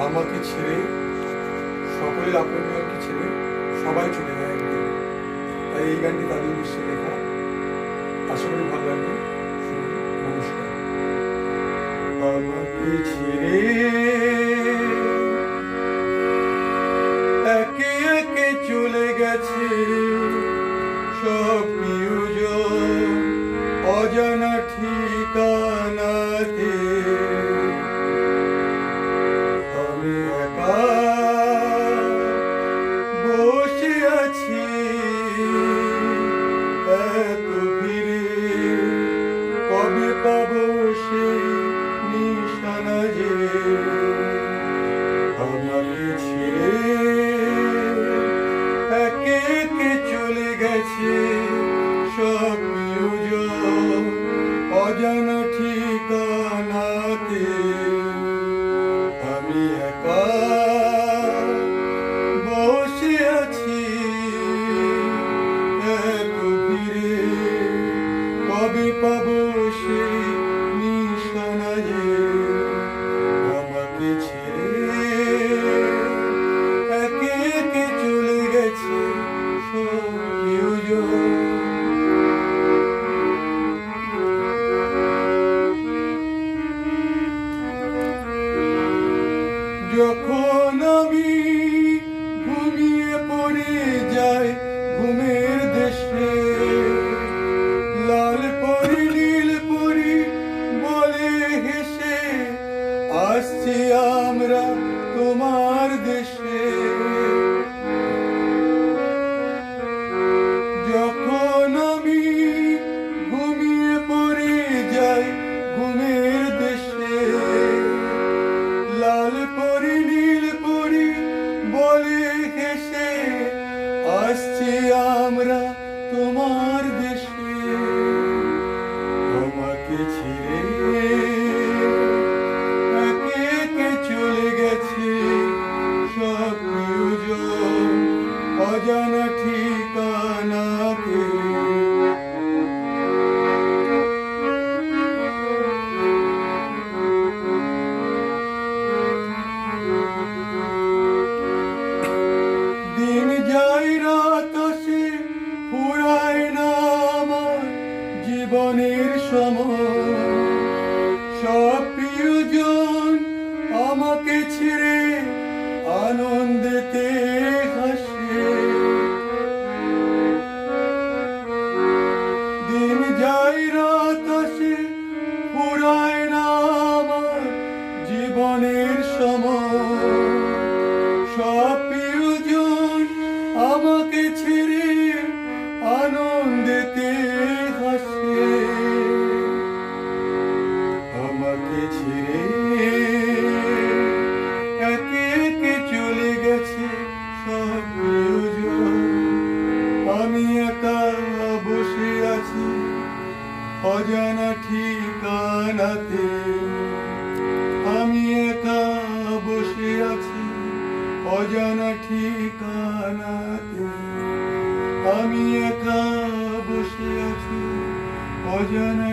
আমাকে ছেড়ে, সকলের আপনজনকে ছেড়ে সবাই চলে যায় একদিন। তাই এই গানটি তাদের উদ্দেশ্যে লেখা। আশা করি ভালো লাগবে। নমস্কার। আমাকে ছেড়ে একে একে চলে গেছে সব প্রিয়জন। অজানা ঠিকানাতে অজানা ঠিকানাতে আমি একা বসে আছি। এক ভিড়ে কবে পাবো সেই যখন আমি ঘুমিয়ে পড়ে যাই, ঘুমের দেশে, লাল পরি, নীল পরি বলে হেসে, আসছি আমরা তোমার দেশে। বলে জীবনের সময় সব প্রিয়জন আমাকে ছেড়ে আনন্দেতে হাসে। দিন যায়, রাত আসে, ফুরায় না আমার জীবনের সময়। আছি অজানা ঠিকানাতে। আমি একা বসে আছি অজানা ঠিকানাতে। আমি একা বসে আছি অজানা